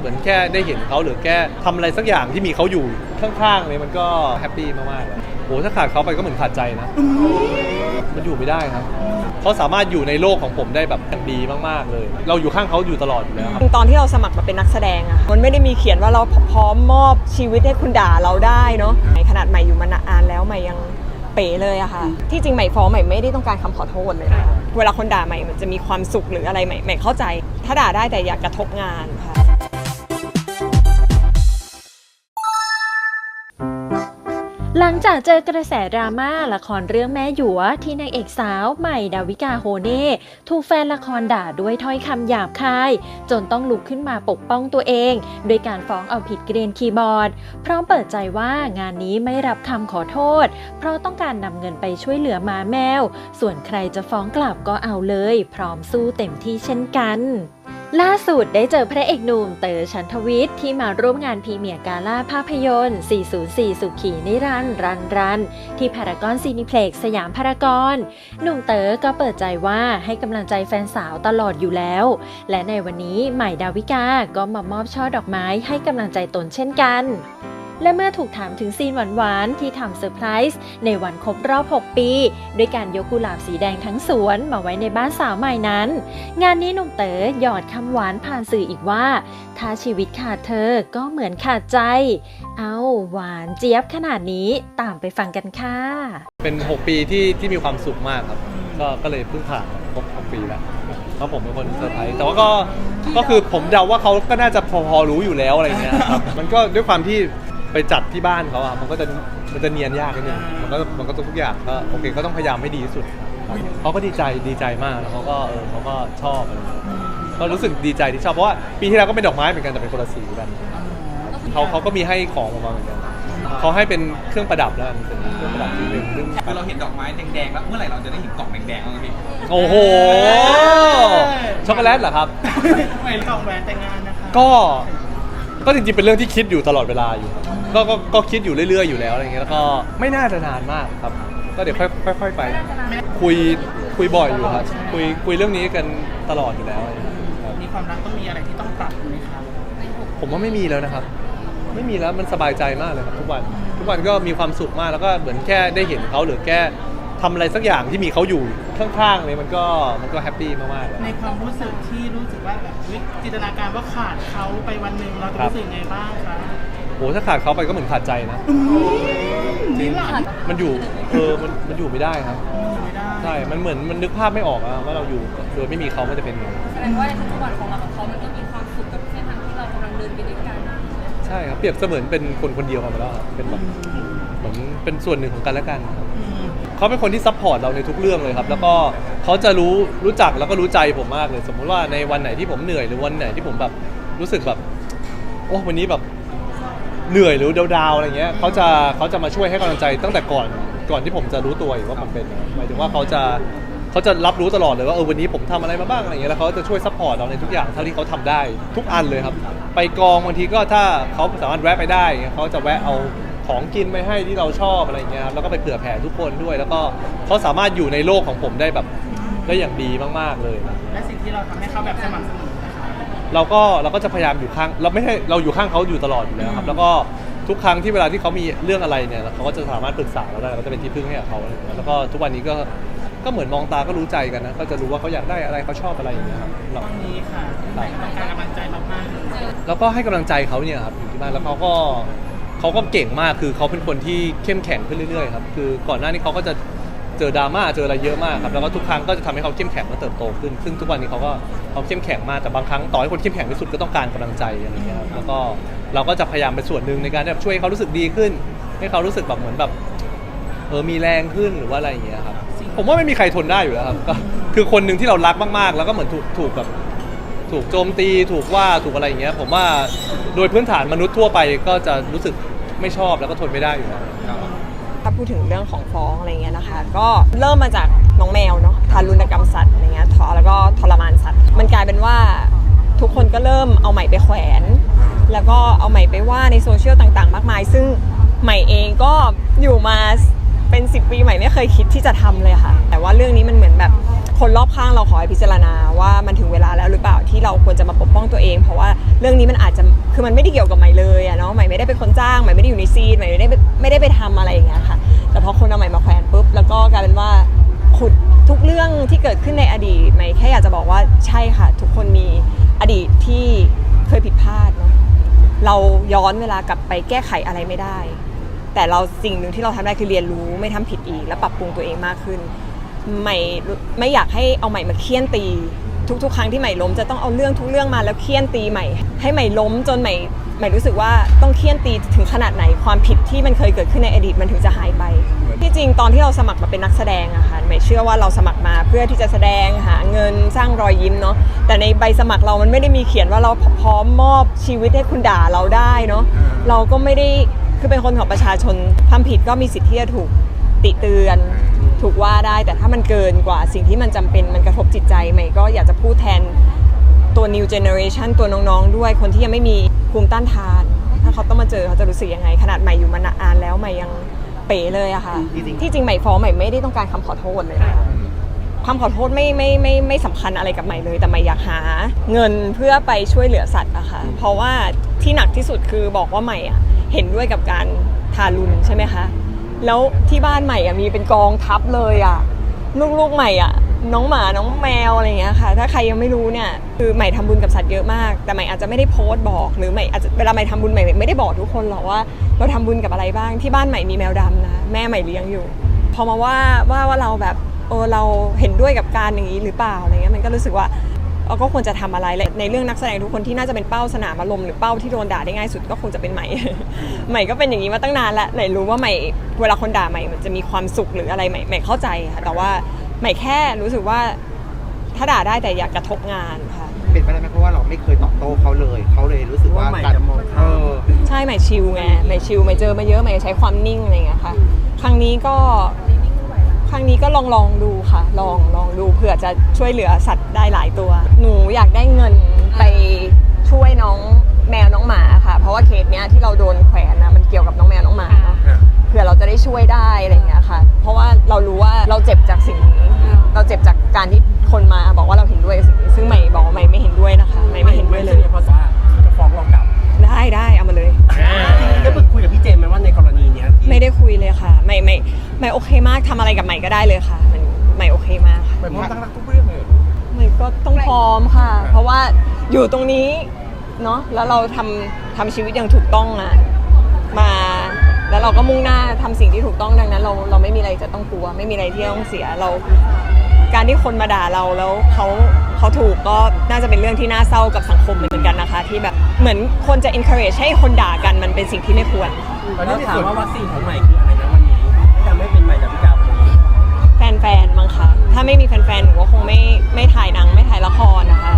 เหมือนแค่ได้เห็นเขาหรือแค่ทำอะไรสักอย่างที่มีเขาอยู่ข้างๆเลยมันก็แฮปปี้มากๆแล้วโอ้ถ้าขาดเขาไปก็เหมือนขาดใจนะ มันอยู่ไม่ได้ครับเขาสามารถอยู่ในโลกของผมได้แบบอย่างดีมากๆเลย เราอยู่ข้างเขาอยู่ตลอดอยู่แล้วครับตอนที่เราสมัครมาเป็นนักแสดงอะค่ะมันไม่ได้มีเขียนว่าเราพร้อมมอบชีวิตให้คุณด่าเราได้เนาะขนาดใหม่อยู่มานานแล้วใหม่ยังเป๋เลยอะค่ะ ที่จริงใหม่ฟ้องใหม่ไม่ได้ต้องการคำขอโทษเลยนะคะเวลาคนด่าใหม่มันจะมีความสุขหรืออะไรใหม่ใหม่เข้าใจ ถ้าด่าได้แต่อย่ากระทบงานค่ะ หลังจากเจอกระแสดราม่าละครเรื่องแม่หยัวที่นางเอกสาวใหม่ดาวิกาโฮเน่ถูกแฟนละครด่าด้วยถ้อยคำหยาบคาย จนต้องลุกขึ้นมาปกป้องตัวเอง โดยการฟ้องเอาผิดเกรียนคีย์บอร์ด พร้อมเปิดใจว่างานนี้ไม่รับคำขอโทษ เพราะต้องการนำเงินไปช่วยเหลือหมาแมว ส่วนใครจะฟ้องกลับก็เอาเลย พร้อมสู้เต็มที่เช่นกัน ล่าสุดได้เจอพระเอกหนุ่มเต๋อชันทวิทย์ที่มาร่วมงานพรีเมียร์กาล่าภาพยนตร์ 404 สุขีนิรันดรันรัน ที่พารากอนซีนิเพล็กสยามพารากอน หนุ่มเต๋อก็เปิดใจว่าให้กำลังใจแฟนสาวตลอดอยู่แล้ว และในวันนี้ใหม่ดาวิกาก็มามอบช่อดอกไม้ให้กำลังใจตนเช่นกัน และเมื่อถูกถามถึงซีนหวานๆ ที่ทำเซอร์ไพรส์ในวันครบรอบ 6 ปี ด้วยการยกกุหลาบสีแดงทั้งสวนมาไว้ในบ้านสาวใหม่นั้น งานนี้หนุ่มเต๋อหยอดคำหวานผ่านสื่ออีกว่า ถ้าชีวิตขาดเธอก็เหมือนขาดใจ เอาหวานเจี๊ยบขนาดนี้ตามไปฟังกันค่ะ เป็น 6 ปีที่ที่มีความสุขมากครับ ก็ก็เลยเพิ่งผ่านครบ6ปีแล้วเพราะผมเป็นคนเซอร์ไพรส์แต่ว่าก็ก็คือผมเดาว่าเขาก็น่าจะพอพอรู้อยู่แล้วอะไรเงี้ยครับมันก็ด้วยความที่ ไปจัดที่บ้านเขาอะมันก็จะมันจะเนียนยากนิดนึงมันก็มันก็ทุกอย่างก็โอเคก็ต้องพยายามให้ดีที่สุดครับเขาก็ดีใจดีใจมากแล้วเขาก็เออเขาก็ชอบอะไรเงี้ยก็รู้สึกดีใจที่ชอบเพราะว่าปีที่แล้วก็เป็นดอกไม้เหมือนกันแต่เป็นคนละสีกันเขาเขาก็มีให้ของออกมาเหมือนกันเขาให้เป็นเครื่องประดับแล้วกันเป็นเครื่องประดับที่หนึ่งซึ่งคือเราเห็นดอกไม้แดงๆแล้วเมื่อไหร่เราจะได้เห็นกล่องแดงๆแล้วพี่ โอ้โห ช็อกโกแลตเหรอครับ ไม่กล่องแหวนแต่งงานนะคะ ก็ ก็จริงๆเป็นเรื่องที่คิดอยู่ตลอดเวลาอยู่ครับก็ก็ก็คิดอยู่เรื่อย ๆ อยู่แล้วอะไรเงี้ยแล้วก็ไม่น่าจะนานมากครับ ก็เดี๋ยวค่อยค่อยๆไป คุยคุยบ่อยอยู่ครับคุยคุยเรื่องนี้กันตลอดอยู่แล้วอะไรเงี้ยครับมีความรักต้องมีอะไรที่ต้องปรับไหมคะผมว่าไม่มีแล้วนะครับ ไม่มีแล้วมันสบายใจมากเลยครับทุกวัน ทุกวันก็มีความสุขมากแล้วก็เหมือนแค่ได้เห็นเขาหรือแค่ ทำอะไรสักอย่างที่มีเขาอยู่ข้างๆเลยมันก็มันก็แฮปปี้มากๆแล้วในความรู้สึกที่รู้สึกว่าแบบเฮ้ยจินตนาการว่าขาดเขาไปวันหนึ่งเราจะครับรู้สึกไงบ้างคะโหถ้าขาดเขาไปก็เหมือนขาดใจนะ นี่หลานมันอยู่เออมันมันอยู่ไม่ได้ครับ ไม่ได้ใช่ มันเหมือนมันนึกภาพไม่ออกอะว่าเราอยู่โดยไม่มีเขามันจะเป็นยังไงแสดงว่าในทุกๆวันของเรากับเขามันก็มีความสุขกับเส้นทางที่เรากำลังเดินไปด้วยกันใช่ครับเปรียบเสมือนเป็นคนคนเดียวกันไปแล้วครับเป็นแบบเหมือนเป็นส่วนหนึ่งของกันและกันครับ อืม เขาเป็นคนที่ซัพพอร์ตเราในทุกเรื่องเลยครับ แล้วก็เขาจะรู้รู้จักแล้วก็รู้ใจผมมากเลย สมมุติว่าในวันไหนที่ผมเหนื่อยหรือวันไหนที่ผมแบบรู้สึกแบบโอ้วันนี้แบบเหนื่อยหรือดาวๆอะไรเงี้ยเขาจะเขาจะมาช่วยให้กำลังใจตั้งแต่ก่อนก่อนที่ผมจะรู้ตัวอีกว่าผมเป็นหมายถึงว่าเขาจะเขาจะรับรู้ตลอดเลยว่าเออวันนี้ผมทำอะไรมาบ้างอะไรเงี้ยแล้วเขาจะช่วยซัพพอร์ตเราในทุกอย่างเท่าที่เขาทำได้ทุกอันเลยครับ ไปกองบางทีก็ถ้าเขาสามารถแวะไปได้เงี้ยเขาจะแวะเอา ของกินไปให้ที่เราชอบอะไรเงี้ยครับแล้วก็ไปเผื่อแผ่ทุกคนด้วย แล้วก็เขาสามารถอยู่ในโลกของผมได้แบบได้อย่างดีมากๆเลย และสิ่งที่เราทำให้เขาแบบสม่ำเสมอนะคะเราก็เราก็จะพยายามอยู่ข้างเราไม่ใช่เราอยู่ข้างเขาอยู่ตลอดอยู่แล้วครับ แล้วก็ทุกครั้งที่เวลาที่เขามีเรื่องอะไรเนี่ยเขาก็จะสามารถปรึกษาเราได้เราก็จะเป็นที่พึ่งให้กับเขาอะไรอย่างเงี้ยแล้วก็ทุกวันนี้ก็ก็เหมือนมองตาก็รู้ใจกันนะก็จะรู้ว่าเขาอยากได้อะไรเขาชอบอะไรอย่างเงี้ยครับเรา ตอนนี้ค่ะต้องการกำลังใจมากๆเลยแล้วก็ให้กำลังใจเขาเนี่ยครับอยู่ที่บ้านแล้วเขาก็ เขาก็เก่งมากคือเขาเป็นคนที่เข้มแข็งขึ้นเรื่อยๆครับคือก่อนหน้านี้เขาก็จะเจอดราม่าเจออะไรเยอะมากครับแล้วก็ทุกครั้งก็จะทำให้เขาเข้มแข็งและเติบโตขึ้น ซึ่งทุกวันนี้เขาก็เขาเข้มแข็งมากแต่บางครั้งต่อให้คนเข้มแข็งที่สุดก็ต้องการกำลังใจอะไรอย่างเงี้ยครับแล้วก็เราก็จะพยายามเป็นส่วนหนึ่งในการที่แบบช่วยให้เขารู้สึกดีขึ้น ให้เขารู้สึกแบบเหมือนแบบเออมีแรงขึ้นหรือว่าอะไรอย่างเงี้ยครับผมว่าไม่มีใครทนได้อยู่แล้วครับก็คือคนหนึ่งที่เรารักมากๆ แล้วก็เหมือนถูกถูกแบบ ถูกโจมตีถูกว่าถูกอะไรอย่างเงี้ยผมว่าโดยพื้นฐานมนุษย์ทั่วไปก็จะรู้สึกไม่ชอบแล้วก็ทนไม่ได้อยู่แล้วถ้าพูดถึงเรื่องของฟ้องอะไรเงี้ยนะคะ ก็เริ่มมาจากน้องแมวเนาะทารุณกรรมสัตว์อะไรเงี้ยทรแล้วก็ทรมานสัตว์ มันกลายเป็นว่าทุกคนก็เริ่มเอาใหม่ไปแขวน แล้วก็เอาใหม่ไปว่าในโซเชียลต่างๆ มากมาย ซึ่งใหม่เองก็อยู่มาเป็น 10 ปีใหม่ไม่เคยคิดที่จะทำเลยค่ะ แต่ว่าเรื่องนี้มันเหมือนแบบ คนรอบข้างเราขอให้พิจารณาว่ามันถึงเวลาแล้วหรือเปล่าที่เราควรจะมาปกป้องตัวเอง เพราะว่าเรื่องนี้มันอาจจะคือมันไม่ได้เกี่ยวกับใหม่เลยอะเนาะใหม่ไม่ได้เป็นคนจ้างใหม่ไม่ได้อยู่ในซีนใหม่ไม่ได้ไม่ได้ไปทำอะไรอย่างเงี้ยค่ะ แต่พอคนเอาใหม่มาแขวนปุ๊บแล้วก็กลายเป็นว่าขุดทุกเรื่องที่เกิดขึ้นในอดีตใหม่แค่อยากจะบอกว่าใช่ค่ะ ทุกคนมีอดีตที่เคยผิดพลาดเนาะเราย้อนเวลากลับไปแก้ไขอะไรไม่ได้ แต่เราสิ่งหนึ่งที่เราทำได้คือเรียนรู้ไม่ทำผิดอีก และปรับปรุงตัวเองมากขึ้น ใหม่ไม่อยากให้เอาใหม่มาเคี่ยนตี ทุกๆ ครั้งที่ใหม่ล้มจะต้องเอาเรื่องทุกเรื่องมาแล้วเคี่ยนตีใหม่ ให้ใหม่ล้มจนใหม่ใหม่รู้สึกว่าต้องเคี่ยนตีถึงขนาดไหนความผิดที่มันเคยเกิดขึ้นในอดีตมันถึงจะหายไป ที่จริงตอนที่เราสมัครมาเป็นนักแสดงอะค่ะใหม่เชื่อว่าเราสมัครมาเพื่อที่จะแสดงหาเงินสร้างรอยยิ้มเนาะแต่ในใบสมัครเรามันไม่ได้มีเขียนว่าเราพร้อมมอบชีวิตให้คุณด่าเราได้เนาะเราก็ไม่ได้คือเป็นคนของประชาชนทำผิดก็มีสิทธิ์ที่จะถูกติเตือน ถูกว่าได้ แต่ถ้ามันเกินกว่าสิ่งที่มันจำเป็นมันกระทบจิตใจใหม่ก็อยากจะพูดแทนตัว new generation ตัวน้องๆ ด้วยคนที่ยังไม่มีภูมิต้านทาน ถ้าเขาต้องมาเจอเขาจะรู้สึกยังไง ขนาดใหม่อยู่มานานแล้วใหม่ยังเป๋เลยอะค่ะ ที่จริงใหม่ฟ้องใหม่ไม่ได้ต้องการคำขอโทษเลยนะคะคำขอโทษไม่ไม่ไม่ไม่สำคัญอะไรกับใหม่เลย แต่ใหม่อยากหา เงินเพื่อไปช่วยเหลือสัตว์อะค่ะเพราะว่าที่หนักที่สุดคือบอกว่าใหม่อะเห็นด้วยกับการทารุณใช่ไหมคะ แล้วที่บ้านใหม่อะมีเป็นกองทัพเลยอะลูกๆใหม่อะน้องหมาน้องแมวอะไรเงี้ยค่ะ ถ้าใครยังไม่รู้เนี่ยคือใหม่ทำบุญกับสัตว์เยอะมาก แต่ใหม่อาจจะไม่ได้โพสต์บอกหรือใหม่อาจจะเวลาใหม่ทำบุญใหม่ไม่ได้บอกทุกคนหรอกว่า เราทำบุญกับอะไรบ้างที่บ้านใหม่มีแมวดำนะแม่ใหม่เลี้ยงอยู่ พอมาว่าว่าว่าเราแบบเออเราเห็นด้วยกับการอย่างนี้หรือเปล่าอะไรเงี้ยมันก็รู้สึกว่า เราก็ควรจะทำอะไรและในเรื่องนักแสดงทุกคนที่น่าจะเป็นเป้าสนามอารมณ์หรือเป้าที่โดนด่าได้ง่ายสุดก็คงจะเป็นใหม่ ใหม่ก็เป็นอย่างนี้มาตั้งนานแล้วไหนรู้ว่าใหม่เวลาคนด่าใหม่มันจะมีความสุขหรืออะไรใหม่ใหม่เข้าใจค่ะแต่ว่าใหม่แค่รู้สึกว่าถ้าด่าได้แต่อยากกระทบงานค่ะเป็นไปได้ไหมเพราะว่าเราไม่เคยตอบโต้เขาเลยเขาเลยรู้สึกว่าว่าใหม่การจะมองเอข้ามอใช่ใหม่ชิลไงใหม่ชิลใหม่เจอมาเยอะใหม่ใช้ความนิ่งอะไรอย่างเงี้ยค่ะ ครั้งนี้ก็ครั้งนี้ก็ลองลองดูค่ะ ลองลองดูเผื่อ จะช่วยเหลือสัตว์ได้หลายตัว หนูอยากได้เงินไปช่วยน้องแมวน้องหมาค่ะ เพราะว่าเคสเนี้ยที่เราโดนแขวนนะมันเกี่ยวกับน้องแมวน้องหมาเนาะเผื่อเราจะได้ช่วยได้อะไรอย่างเงี้ยค่ะ เพราะว่าเรารู้ว่าเราเจ็บจากสิ่งนี้ เราเจ็บจากการที่คนมาบอกว่าเราเห็นด้วยกับสิ่งนี้ซึ่งใหม่บอกว่าใหม่ไม่เห็นด้วยนะคะใหม่ไม่เห็นด้วยเลย เพราะว่าจะฟ้องเรากลับได้ได้เอามาเลย ได้คุยกับพี่เจมส์ไหมว่าในกรณีเนี้ยที่ ไม่ได้คุยเลยค่ะ ไม่ไม่ไม่โอเคมากทำอะไรกับใหม่ก็ได้เลยค่ะมันใหม่โอเคมากค่ะเป็นเพราะตั้งรักทุกเรื่องเลยเหรอใหม่ก็ต้องพร้อมค่ะ เพราะว่าอยู่ตรงนี้เนาะแล้วเราทำทำชีวิตอย่างถูกต้องอะมา แล้วเราก็มุ่งหน้าทำสิ่งที่ถูกต้องดังนั้น เราเราไม่มีอะไรจะต้องกลัว ไม่มีอะไรที่ต้องเสียเรา การที่คนมาด่าเราแล้วเขาเขาถูกก็น่าจะเป็นเรื่องที่น่าเศร้ากับสังคมเหมือนกันนะคะ ที่แบบเหมือนคนจะ encourage ให้คนด่ากันมันเป็นสิ่งที่ไม่ควรตอนนี้ถามว่าวัคซีนของใหม่คืออะไร ฟนๆมั้งคะถ้าไม่มีแฟนๆหนูก็คงไม่ไม่ถ่ายหนังไม่ถ่ายละครนะคะ